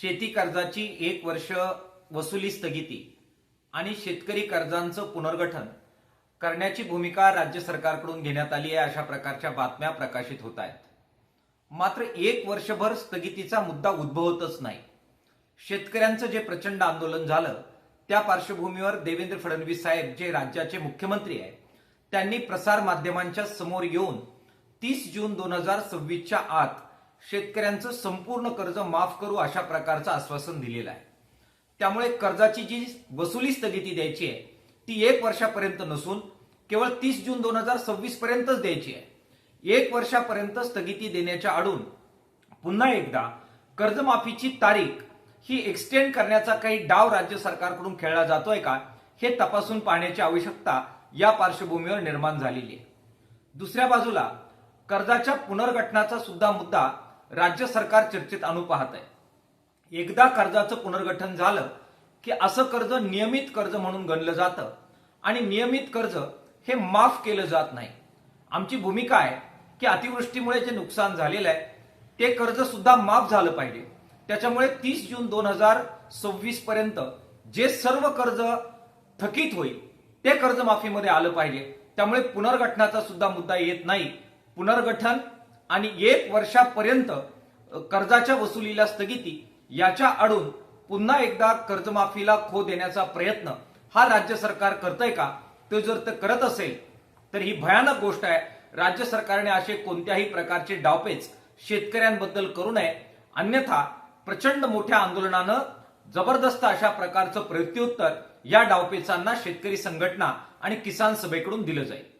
शेती कर्जाची एक वर्ष वसुली स्थगिती आणि शेतकरी कर्जांचं पुनर्गठन करण्याची भूमिका राज्य सरकारकडून घेण्यात आली आहे अशा प्रकारच्या बातम्या प्रकाशित होत आहेत. मात्र एक वर्षभर स्थगितीचा मुद्दा उद्भवतच नाही. शेतकऱ्यांचं जे प्रचंड आंदोलन झालं त्या पार्श्वभूमीवर देवेंद्र फडणवीस साहेब जे राज्याचे मुख्यमंत्री आहेत त्यांनी प्रसार माध्यमांच्या समोर येऊन तीस जून दोन हजार सव्वीसच्या आत शेतकऱ्यांचं संपूर्ण कर्ज माफ करू अशा प्रकारचं आश्वासन दिलेलं आहे. त्यामुळे कर्जाची जी वसुली स्थगिती द्यायची आहे ती एक वर्षापर्यंत नसून केवळ तीस जून दोन हजार सव्वीस पर्यंतच द्यायची आहे. एक वर्षापर्यंत स्थगिती देण्याच्या आडून पुन्हा एकदा कर्जमाफीची तारीख ही एक्सटेंड करण्याचा काही डाव राज्य सरकारकडून खेळला जातोय का हे तपासून पाहण्याची आवश्यकता या पार्श्वभूमीवर निर्माण झालेली आहे. दुसऱ्या बाजूला कर्जाच्या पुनर्गठनाचा सुद्धा मुद्दा राज्य सरकार चर्चेत आणू पाहत आहे. एकदा कर्जाचं पुनर्गठन झालं की असं कर्ज नियमित कर्ज म्हणून गणलं जातं आणि नियमित कर्ज हे माफ केलं जात नाही. आमची भूमिका आहे की अतिवृष्टीमुळे जे नुकसान झालेलं आहे ते कर्ज सुद्धा माफ झालं पाहिजे. त्याच्यामुळे तीस जून दोन हजार सव्वीस पर्यंत जे सर्व कर्ज थकीत होईल ते कर्जमाफीमध्ये आलं पाहिजे. त्यामुळे पुनर्गठनाचा सुद्धा मुद्दा येत नाही. पुनर्गठन आणि एक वर्षापर्यंत कर्जाच्या वसुलीला स्थगिती याच्या आडून पुन्हा एकदा कर्जमाफीला खो देण्याचा प्रयत्न हा राज्य सरकार करतंय का? तो जर ते करत असेल तर ही भयानक गोष्ट आहे. राज्य सरकारने असे कोणत्याही प्रकारचे डावपेच शेतकऱ्यांबद्दल करू नये. अन्यथा प्रचंड मोठ्या आंदोलनानं जबरदस्त अशा प्रकारचं प्रत्युत्तर या डावपेचांना शेतकरी संघटना आणि किसान सभेकडून दिलं जाईल.